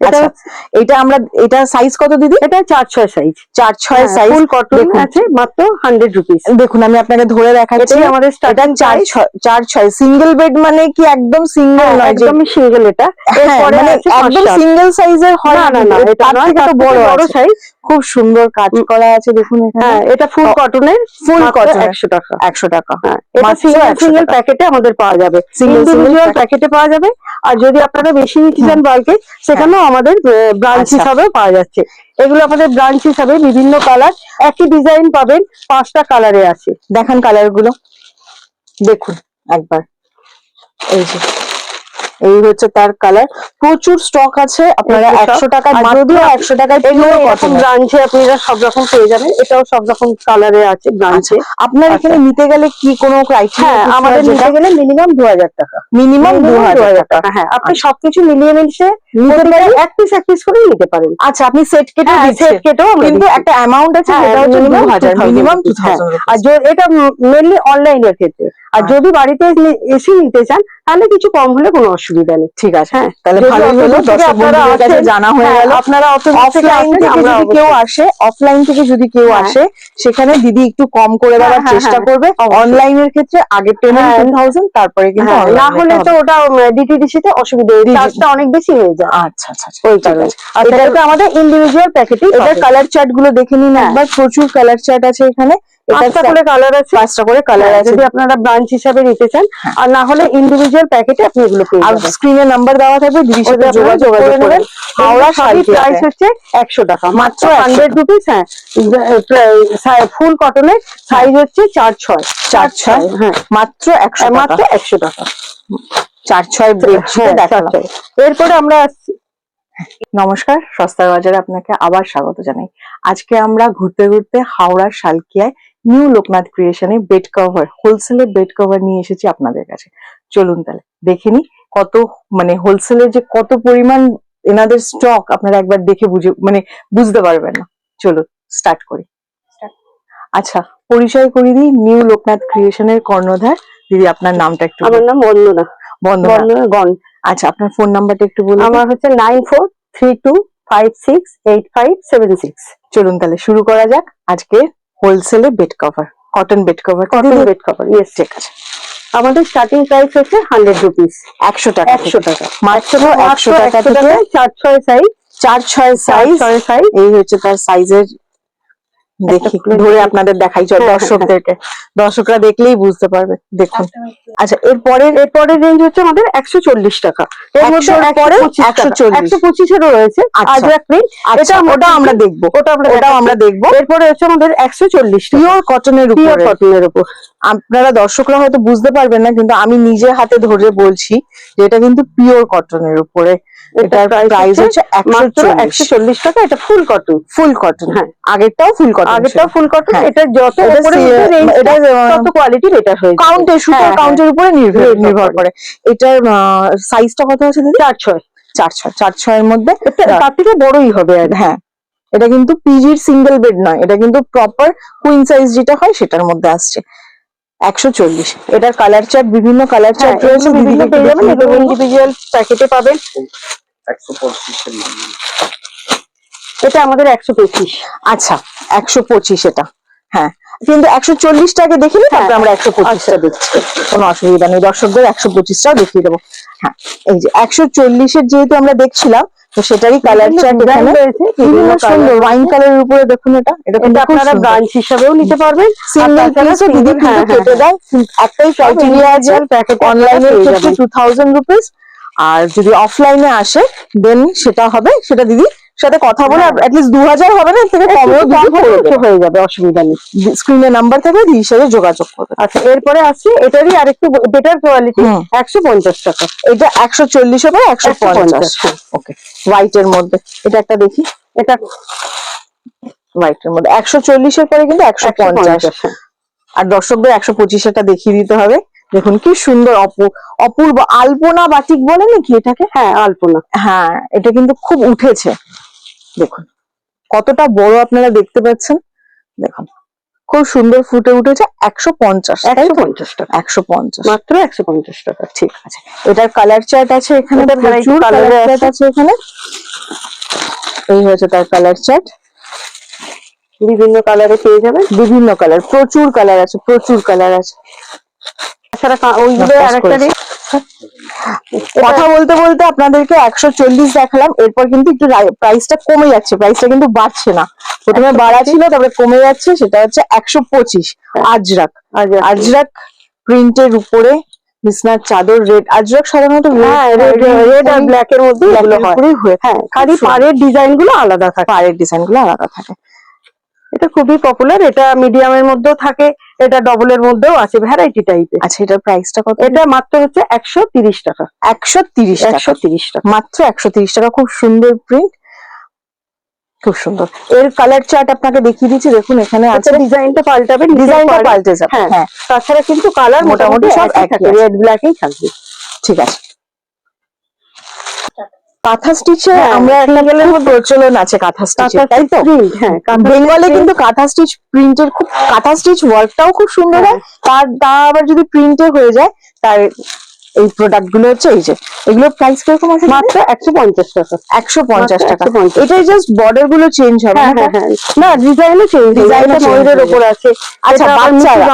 এটা আচ্ছা। এটা আমরা এটা সাইজ কত দিদি? এটা চার ছয় সাইজ চার ছয় সাইজ ফুল কটন আছে মাত্র হান্ড্রেড রুপিস দেখুন আমি আপনাকে ধরে দেখাচ্ছি। আমাদের স্টার্টিং চার ছয় চার ছয়। সিঙ্গেল বেড মানে কি একদম সিঙ্গেল নয় একদম সিঙ্গেল এটা। হ্যাঁ, মানে একদম সিঙ্গেল সাইজের হয় না না এটা বড় বড় সাইজ খুব সুন্দর কাজ করা আছে দেখুন এখানে। হ্যাঁ এটা ফুল কটনের ফুল কটন একশো টাকা। একশো টাকা হ্যাঁ। এটা সিঙ্গেল সিঙ্গেল প্যাকেটে আমাদের পাওয়া যাবে। ইন্ডিভিজুয়াল প্যাকেটে পাওয়া যাবে। আর যদি আপনারা বেশি নিতে চান বাল্কে সেখানেও আমাদের ব্রাঞ্চ আচ্ছা। হিসাবেও পাওয়া যাচ্ছে। এগুলো আমাদের ব্রাঞ্চ হিসাবে বিভিন্ন কালার একই ডিজাইন পাবেন পাঁচটা কালারে আছে। দেখান কালারগুলো দেখুন একবার। এই যে। এই হচ্ছে তার কালার প্রচুর স্টক আছে আপনারা একশো টাকা যদিও একশো টাকায় আপনি এরকম ব্রাঞ্চে আপনারা সব রকম পেয়ে যাবেন এটাও সব রকম কালারে আছে ব্রাঞ্চে আপনার আচ্ছা। এখানে নিতে গেলে কি কোনো ক্রাইটেরিয়া হ্যাঁ আমাদের নিতে গেলে মিনিমাম দু হাজার টাকা। মিনিমাম দু হাজার টাকা। হ্যাঁ আপনি সবকিছু মিলিয়ে মিশে পারি এক পিস এক পিস করে নিতে পারেন। আচ্ছা আপনি সেট কেটে সেট কেটেও কিন্তু একটা অ্যামাউন্ট আছে হ্যাঁ, সেটা হচ্ছে দু হাজার মিনিমাম টু rupees। থাউজেন্ড আর এটা মেনলি অনলাইনের ক্ষেত্রে। আর আচ্ছা। যদি বাড়িতে এসে নিতে চান তাহলে কিছু কম হলে কোনো অসুবিধা নেই। ঠিক আছে। হ্যাঁ তাহলে যদি হলো। দর্শক আপনারা কাছে জানা হয়ে গেল। আপনারা থেকে অফলাইন থেকে যদি কেউ আসে অফলাইন থেকে যদি কেউ। আসে সেখানে দিদি একটু কম করে দেওয়ার চেষ্টা করবে। অবশ্যই। অনলাইনের ক্ষেত্রে আগে পেমেন্ট হ্যাঁ। টেন থাউজেন্ড তারপরে কিন্তু না হলে তো ওটা ডিটিডিসি তে অসুবিধা। চার্জটা অনেক বেশি হয়ে যায়। আচ্ছা আচ্ছা আচ্ছা ওই কারণে এটা আমাদের ইন্ডিভিজুয়াল কালার চার্টগুলো দেখে নিন হ্যাঁ। একবার প্রচুর কালার চার্ট আছে এখানে। পাঁচটা করে কালার আছে। পাঁচটা করে কালার হ্যাঁ, আছে। যদি আপনারা ব্রাঞ্চ হিসাবে নিতে চান হ্যাঁ। আর না হলে ইন্ডিভিজুয়াল প্যাকেটে আপনি এগুলো পেয়ে আর যাবেন। স্ক্রিনে নাম্বার দেওয়া থাকবে দিদির সাথে যোগাযোগ করে নেবেন। হাওড়া শাড়ি প্রাইস হচ্ছে একশো টাকা মাত্র 100 রুপিস হ্যাঁ। ফুল কটনের সাইজ হচ্ছে চার ছয়। চার ছয় হ্যাঁ। মাত্র একশো মাত্র মাত্র একশো টাকা। চার ছয় বেডশিটে হ্যাঁ, দেখালাম। এরপরে আমরা নমস্কার সস্তার বাজারে আপনাকে আবার স্বাগত জানাই। আজকে আমরা ঘুরতে ঘুরতে হাওড়ার শালকিয়ায় নিউ লোকনাথ ক্রিয়েশনে বেড কভার হোলসেলে বেড কভার নিয়ে এসেছি আপনাদের কাছে। চলুন তাহলে দেখে নি কত মানে হোলসেলের যে কত পরিমাণ এনাদের স্টক আপনারা একবার দেখে বুঝে মানে বুঝতে পারবেন না। চলুন স্টার্ট করি। আচ্ছা পরিচয় করে দিই নিউ লোকনাথ ক্রিয়েশনের কর্ণধার। দিদি আপনার নামটা একটু আমার নাম বন্দনা বন্ধ বন্দনা গণ আচ্ছা আপনার ফোন নাম্বারটা একটু বলুন। আমার হচ্ছে nine four three two five six eight five seven six চলুন তাহলে শুরু করা যাক আজকে হোলসেলে bed cover cotton bed cover cotton bed cover yes ঠিক আছে। আমাদের স্টার্টিং প্রাইস হচ্ছে হান্ড্রেড রুপিস একশো টাকা একশো টাকা। মাত্র একশো টাকা থেকে চার ছয় সাইজ চার ছয় সাইজ সাইজ এই হচ্ছে তার সাইজের দেখি। ধরে আপনাদের দেখাই চল। হ্যাঁ, দর্শকদেরকে। দর্শকরা দেখলেই বুঝতে পারবে। দেখুন। আচ্ছা এরপরে এরপরের রেঞ্জ হচ্ছে আমাদের একশো চল্লিশ টাকা। এর মধ্যে পরে 140 140 একশো পঁচিশেরও রয়েছে। আচ্ছা। আজরাক প্রিন্ট আচ্ছা এটা ওটা আমরা দেখব। ওটা আমরা ওটাও আমরা দেখব। এরপরে হচ্ছে আমাদের একশো চল্লিশ পিওর কটনের পিওর কটনের উপর। আপনারা দর্শকরা হয়তো বুঝতে পারবেন না কিন্তু আমি নিজে হাতে ধরে বলছি যে এটা কিন্তু পিওর কটনের উপরে। এটার প্রাইস হচ্ছে একশো চল্লিশ। টাকা। এটা ফুল কটন ফুল কটন হ্যাঁ। আগেরটাও ফুল কটন আগেরটাও ফুল কটন হ্যাঁ। এটা যত এটা উপরে এটা তত কোয়ালিটি বেটার হয়ে কাউন্টের সুতোর হ্যাঁ, কাউন্টের উপরে নির্ভর নির্ভর নির্ভর করে। এটার সাইজটা কত আছে দিদি? চার ছয়। চার ছয় চার ছয়ের মধ্যে তার থেকে বড়ই হবে আর হ্যাঁ। এটা কিন্তু পিজির সিঙ্গেল বেড নয় এটা কিন্তু প্রপার কুইন সাইজ যেটা হয় সেটার মধ্যে আসছে। একশো চল্লিশ। এটার কালার চার্ট বিভিন্ন কালার হ্যাঁ, চার্ট রয়েছে বিভিন্ন পেয়ে যাবেন ইন্ডিভিজুয়াল প্যাকেটে পাবেন। একশো পঁচিশের মধ্যে। এটা আমাদের একশো পঁচিশ। আচ্ছা একশো পঁচিশ এটা। হ্যাঁ কিন্তু একশো চল্লিশটাকে দেখিনি তারপরে হ্যাঁ, আমরা একশো পঁচিশটা দেখছি। কোনো অসুবিধা নেই দর্শকদের একশো পঁচিশটাও দেখিয়ে দেবো। হ্যাঁ এই যে একশো চল্লিশের যেহেতু আমরা দেখছিলাম তো সেটারই কালার চার্ট এখানে বিভিন্ন বিভিন্ন সুন্দর ওয়াইন কালারের উপরে দেখুন এটা। এটা কিন্তু আপনারা ব্রাঞ্চ হিসাবেও নিতে পারবেন সিঙ্গেল পিসও দিদি কিন্তু হ্যাঁ, কেটে হ্যাঁ, দেয়। একটাই ক্রাইটেরিয়া আছে individual packet এ অনলাইনের আপনারা পেয়ে ক্ষেত্রে টু থাউজেন্ড রুপিস আর যদি অফলাইনে আসে দেন সেটা হবে সেটা দিদি সাথে কথা বলে। অ্যাটলিস্ট দু হাজার হবে না থেকে কমেও। হয়ে যাবে। অসুবিধা নেই। স্ক্রিনে নাম্বার দিদির সাথে যোগাযোগ করবে। আচ্ছা এরপরে আসছে এটারই আরেকটু বেটার কোয়ালিটি একশো পঞ্চাশ টাকা। এটা একশো চল্লিশ হবে একশো পঞ্চাশ 150, হ্যাঁ। ওকে হোয়াইট এর মধ্যে। এটা একটা দেখি এটা হোয়াইট এর মধ্যে। একশো চল্লিশের পরে কিন্তু একশো পঞ্চাশ হ্যাঁ। আর দর্শকদের একশো পঁচিশেরটা দেখিয়ে দিতে হবে। দেখুন কি সুন্দর অপূ অপূর্ব। আলপনা বাটিক বলে নাকি এটাকে? হ্যাঁ আলপনা। হ্যাঁ এটা কিন্তু খুব উঠেছে। দেখুন কতটা বড় আপনারা দেখতে পাচ্ছেন? দেখুন খুব সুন্দর ফুটে উঠেছে একশো পঞ্চাশ একশো পঞ্চাশ টাকা। একশো পঞ্চাশ। মাত্র একশো পঞ্চাশ টাকা। ঠিক আছে এটার কালার চার্ট আছে এখানে কালার আছে। এখানে। এই হয়েছে তার কালার চার্ট বিভিন্ন কালারে পেয়ে যাবেন। বিভিন্ন কালার প্রচুর কালার আছে প্রচুর কালার আছে। ওইগুলো আরেকটা কথা বলতে বলতে আপনাদেরকে একশো চল্লিশ দেখালাম এরপর কিন্তু একটু প্রাইসটা কমে যাচ্ছে প্রাইসটা কিন্তু বাড়ছে না। প্রথমে বাড়া ছিল তারপরে কমে যাচ্ছে সেটা হচ্ছে একশো পঁচিশ আজরাক। আজ- আজরাক প্রিন্টের উপরে বিছনার চাদর রেড আজরাক সাধারণত হ্যাঁ রেড আর ব্ল্যাক এর মধ্যে এগুলো হয়। হ্যাঁ। খালি। পাড়ের ডিজাইনগুলো আলাদা থাকে। পাড়ের ডিজাইনগুলো আলাদা থাকে। এটা খুবই পপুলার এটা মিডিয়ামের মধ্যেও থাকে। এটা ডবল এর মধ্যেও আছে ভ্যারাইটি টাইপের আচ্ছা এটার প্রাইসটা কত? এটা মাত্র হচ্ছে একশো তিরিশ টাকা। একশো তিরিশ একশো তিরিশ টাকা। মাত্র একশো তিরিশ টাকা। খুব সুন্দর প্রিন্ট খুব সুন্দর। এর কালার চার্ট আপনাকে দেখিয়ে দিচ্ছি। দেখুন এখানে আছে। আচ্ছা ডিজাইনটা পাল্টাবে ডিজাইনটা পাল্টে যাবে। হ্যাঁ হ্যাঁ। তাছাড়া কিন্তু কালার মোটামুটি সব একই থাকে রেড ব্ল্যাকই থাকবে। ঠিক আছে। কাঁথা স্টিচে হ্যাঁ, আমরা একটা single-এর প্রচলন আছে কাঁথা স্টিচের তাই তো? হ্যাঁ বেঙ্গলে কিন্তু কাঁথা স্টিচ প্রিন্টের খুব কাঁথা স্টিচ ওয়ার্কটাও খুব সুন্দর হয়। তার তা আবার যদি প্রিন্টে হয়ে যায় তার এই প্রোডাক্টগুলো হচ্ছে এই যে এগুলোর প্রাইস কীরকম আছে? মাত্র একশো পঞ্চাশ টাকা। একশো পঞ্চাশ টাকা। 150 এটাই জাস্ট বর্ডারগুলো চেঞ্জ হবে হ্যাঁ না হ্যাঁ হ্যাঁ। ডিজাইনও চেঞ্জ ডিজাইনটা ময়ূরের ওপর আছে। আচ্ছা বাচ্চারা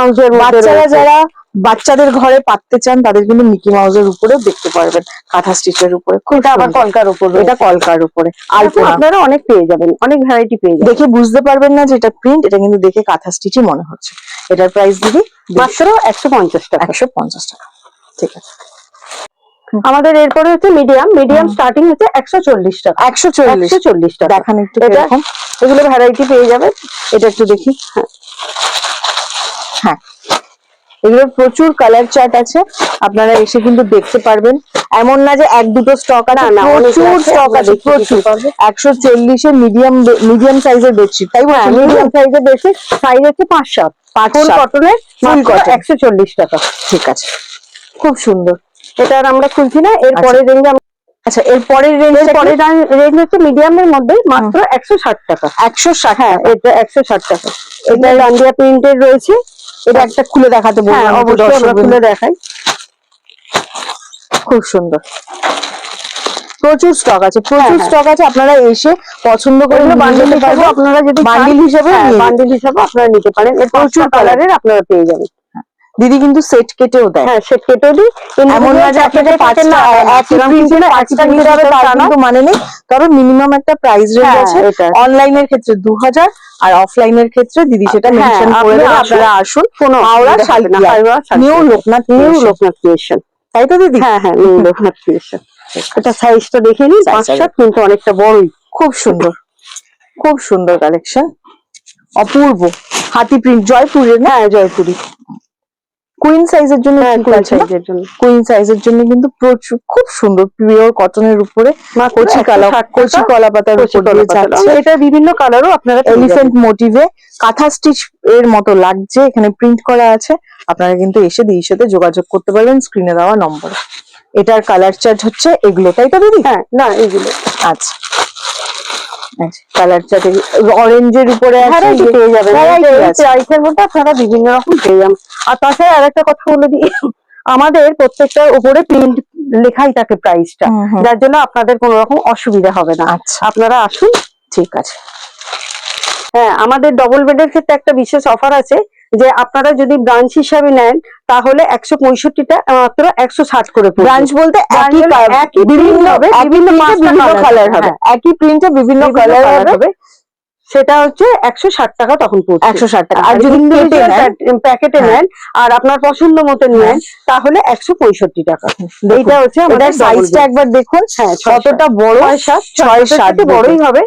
বাচ্চারা যারা বাচ্চাদের ঘরে পাততে চান তাদের কিন্তু মিকি মাউসের উপরেও দেখতে পারবেন কাঁথা স্টিচের উপরে। এটা আবার কলকার উপর এটা কলকার উপরে। আলপনা আপনারা অনেক পেয়ে যাবেন অনেক ভ্যারাইটি পেয়ে যাবেন। দেখে বুঝতে পারবেন না যে এটা প্রিন্ট এটা কিন্তু দেখে কাঁথা স্টিচই মনে হচ্ছে। এটার প্রাইস দিদি মাত্র একশো পঞ্চাশ টাকা। একশো পঞ্চাশ টাকা। ঠিক আছে। আমাদের এরপরে হচ্ছে মিডিয়াম মিডিয়াম স্টার্টিং হচ্ছে একশো চল্লিশ টাকা। একশো চল্লিশ। চল্লিশ টাকা। দেখান একটু এরকম এগুলো ভ্যারাইটি পেয়ে যাবেন। এটা একটু দেখি। হ্যাঁ। হ্যাঁ। এগুলোর প্রচুর কালার চার্ট আছে আপনারা এসে কিন্তু দেখতে পারবেন। এমন না যে এক দুটো স্টক আছে না, প্রচুর স্টক আছে প্রচুর। একশো চল্লিশের মিডিয়াম মিডিয়াম সাইজের বেডশিট তাই বলছেন মিডিয়াম সাইজের বেশি সাইজ হচ্ছে পাঁচ সাত। সাত। কটনের ফুল। একশো চল্লিশ টাকা। ঠিক আছে। খুব সুন্দর। এটা আর আমরা খুলছি না এরপরে রেঞ্জ আচ্ছা এর পরের রেঞ্জ এরপরে রেঞ্জ হচ্ছে মিডিয়ামের মধ্যে মাত্র একশো ষাট টাকা। একশো ষাট হ্যাঁ এটা একশো ষাট টাকা। এটা ডান্ডিয়া প্রিন্টের রয়েছে। এটা একটা খুলে দেখাতে হ্যাঁ বললাম অবশ্যই আমরা খুলে দেখাই। খুব সুন্দর। প্রচুর স্টক আছে প্রচুর হ্যাঁ, হ্যাঁ। স্টক আছে আপনারা এসে পছন্দ করে ওগুলো নিয়ে বান্ডিল হিসাবে আপনারা যদি বান্ডিল হিসেবে বান্ডিল হিসাবে আপনারা নিতে পারেন। প্রচুর কালারের আপনারা পেয়ে যাবেন। দিদি কিন্তু সেট কেটেও দেয়। হ্যাঁ সেট কেটে দিই এমন না যে আপনাকে পাঁচটা একই প্রিন্টের পাঁচটা নিতে হবে তার কিন্তু মানে নেই। তবে মিনিমাম একটা প্রাইস রেঞ্জ হ্যাঁ, আছে এটা। অনলাইনের ক্ষেত্রে দু হাজার আর অফলাইনের ক্ষেত্রে দিদি সেটা হ্যাঁ, মেনশন করে আপনি দেবে আপনারা আসুন। কোনো Howrah Salkia new Loknath new new Lok Loknath creation তাই তো দিদি? হ্যাঁ হ্যাঁ নিউ লোকনাথ ক্রিয়েশন এটা সাইজটা দেখে নিন Size পাঁচ টা সাত কিন্তু অনেকটা বড়ই। খুব সুন্দর। খুব সুন্দর কালেকশন অপূর্ব। হাতি প্রিন্ট জয়পুরের না? হ্যাঁ জয়পুরি। কুইন সাইজের জন্য হ্যাঁ কুইন? সাইজের জন্য। কুইন সাইজের জন্য কিন্তু প্রচুর খুব সুন্দর পিওর কটনের উপরে কচি কালা 160 কচি কলা পাতার উপর। যাচ্ছে। এটা বিভিন্ন কালারও আপনারা পেয়ে এলিফ্যান্ট মোটিভে কাঁথা স্টিচ এর মতো লাগছে এখানে প্রিন্ট করা আছে। আপনারা কিন্তু এসে দিদির সাথে যোগাযোগ করতে পারবেন স্ক্রিনে দেওয়া নম্বরে। এটার কালার চার্ট হচ্ছে এগুলো তাই তো দিদি? হ্যাঁ না এগুলো আচ্ছা। কালার চার্ট অরেঞ্জের উপরে আছে। পেয়ে যাবেন। প্রাইসের মধ্যে আপনারা বিভিন্ন রকম পেয়ে যাবেন। আর তাছাড়া আরেকটা কথা বলে দিই। আমাদের প্রত্যেকটার উপরে প্রিন্ট লেখাই থাকে প্রাইসটা। যার জন্য আপনাদের কোনো রকম অসুবিধা হবে না। আচ্ছা। আপনারা আসুন। ঠিক আছে। হ্যাঁ আমাদের ডবল বেডের ক্ষেত্রে একটা বিশেষ অফার আছে। যে আপনারা যদি ব্রাঞ্চ হিসাবে নেন তাহলে একশো পঁয়ষট্টিটা মাত্র একশো ষাট করে ব্রাঞ্চ বলতে একই বিভিন্ন হবে, কালার হবে, হ্যাঁ। একই প্রিন্টে বিভিন্ন বিভিন্ন কালার হবে। সেটা হচ্ছে একশো ষাট টাকা তখন পড়ছে। একশো ষাট টাকা। আর যদি প্যাকেটে হ্যাঁ। নেন আর আপনার পছন্দ মতো নেন তাহলে একশো পঁয়ষট্টি টাকা। এইটা হচ্ছে আমাদের সাইজটা একবার দেখুন। হ্যাঁ, কতটা বড়? সাত ছয় সাত বড়ই হবে।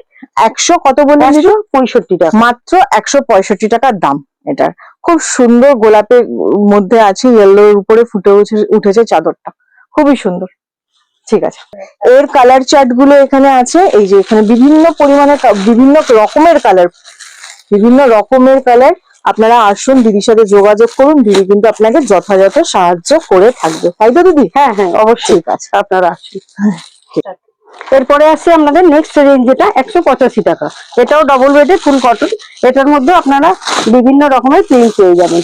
একশো কত একশো পঁয়ষট্টি টাকা। মাত্র একশো পঁয়ষট্টি টাকার দাম এটার। খুব সুন্দর গোলাপের মধ্যে আছে ইয়েলোর উপরে ফুটে উঠে- উঠেছে চাদরটা। খুবই সুন্দর। ঠিক আছে। এর কালার চার্টগুলো এখানে আছে। এই যে এখানে বিভিন্ন পরিমাণে বিভিন্ন রকমের কালার বিভিন্ন রকমের কালার আপনারা আসুন দিদির সাথে যোগাযোগ করুন। দিদি কিন্তু আপনাকে যথাযথ সাহায্য করে থাকবে। তাই তো দিদি? হ্যাঁ হ্যাঁ অবশ্যই। ঠিক আছে। আপনারা আসুন। এরপরে আসছে আপনাদের নেক্সট রেঞ্জ যেটা একশো পঁচাশি টাকা। এটাও ডবল বেডের ফুল কটন এটার মধ্যে আপনারা বিভিন্ন রকমের প্রিন্ট পেয়ে যাবেন।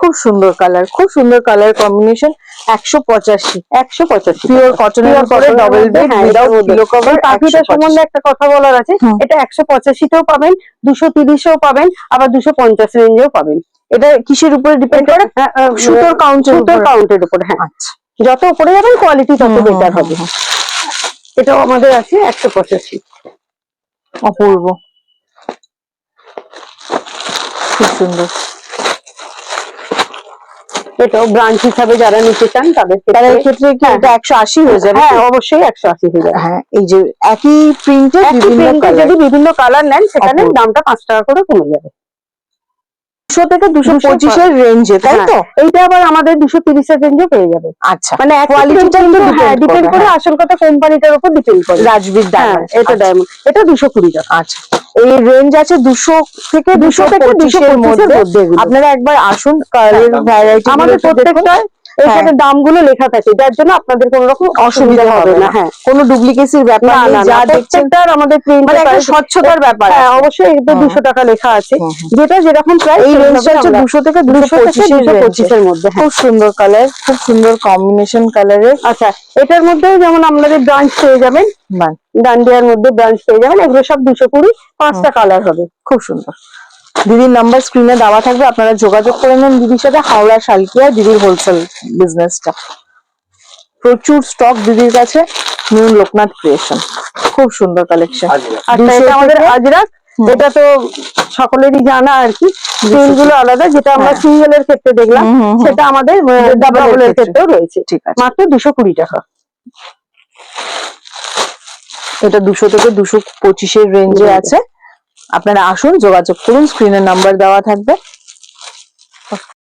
খুব সুন্দর কালার খুব সুন্দর কালার কম্বিনেশন একশো পঁচাশি। একশো পঁচাশি পিওর কটনের উপরে ডবল বেড হ্যাঁ, এই পাখিটার সম্বন্ধে একটা কথা বলার আছে এটা একশো পঁচাশিতেও পাবেন দুশো তিরিশেও পাবেন আবার দুশো পঞ্চাশ রেঞ্জেও পাবেন। এটা কিসের উপরে ডিপেন্ড করে? সুতোর কাউন্টের সুতোর কাউন্টের উপর হ্যাঁ। আচ্ছা। যত উপরে যাবেন কোয়ালিটি তত বেটার হবে। এটাও আমাদের আছে একশো পঁচাশি। অপূর্ব। খুব সুন্দর। এটাও ব্রাঞ্চ হিসাবে যারা নিতে চান তাদের তার ক্ষেত্রে কি হ্যাঁ, এটা একশো আশি হয়ে যাবে? হ্যাঁ অবশ্যই একশো আশি হয়ে যাবে। হ্যাঁ এই যে একই প্রিন্টে বিভিন্ন যদি বিভিন্ন কালার নেন সেখানে দামটা পাঁচ টাকা করে কমে যাবে। দুশো থেকে দুশো 200 পঁচিশের রেঞ্জে তাই হ্যাঁ, তো? এইটা আবার আমাদের দুশো তিরিশের রেঞ্জে পেয়ে যাবে। আচ্ছা। মানে কোয়ালিটিটা কোয়ালিটিটা হ্যাঁ ডিপেন্ড করে হ্যাঁ। আসল কথা কোম্পানিটার উপর ডিপেন্ড করে। রাজবীর ডায়মন্ড এটা ডায়মন্ড এটা দুশো কুড়ি টাকা। আচ্ছা। এই রেঞ্জ আছে দুশো থেকে দুশো থেকে দুশো মধ্যে। আপনারা একবার আসুন কালারের ভ্যারাইটি আমাদের প্রত্যেকটা এখানে হ্যাঁ। দামগুলো লেখা থাকে যার জন্য আপনাদের কোনো রকম অসুবিধা হবে না। হ্যাঁ কোনো ডুপ্লিকেসির ব্যাপার না যা দেখছেন প্রত্যেকটার আমাদের প্রিন্ট মানে একটা স্বচ্ছতার ব্যাপার হ্যাঁ অবশ্যই এতে হুম। দুশো টাকা লেখা আছে। হুম। যেটা যেরকম প্রাইস এই রেঞ্জটা হচ্ছে দুশো থেকে দুশো পঁচিশের range এ। পঁচিশের মধ্যে হ্যাঁ। খুব সুন্দর কালার খুব সুন্দর কম্বিনেশন কালারের আচ্ছা এটার মধ্যেও যেমন আপনাদের ব্রাঞ্চ পেয়ে যাবেন। বান ডান্ডিয়ার মধ্যে ব্রাঞ্চ পেয়ে যাবেন এগুলো সব দুশো কুড়ি পাঁচটা কালার হবে। খুব সুন্দর। দিদির নাম্বার স্ক্রিনে দেওয়া থাকবে। আপনারা যোগাযোগ করে নেন দিদির সাথে হাওড়া শালকিয়া দিদির হোলসেল বিজনেসটা প্রচুর স্টক দিদির কাছে নিউ লোকনাথ ক্রিয়েশন খুব সুন্দর কালেকশন আর এটা আমাদের আজরাক এটা তো সকলেরই জানা আর কি। গুলো আলাদা যেটা আমরা হ্যাঁ। সিঙ্গেলের ক্ষেত্রে দেখলাম। সেটা আমাদের Double এর ক্ষেত্রেও রয়েছে। ঠিক আছে। মাত্র দুশো কুড়ি টাকা। এটা দুশো থেকে দুশো পঁচিশের রেঞ্জে আছে। আপনারা আসুন যোগাযোগ করুন স্ক্রিনের নাম্বার দেওয়া থাকবে।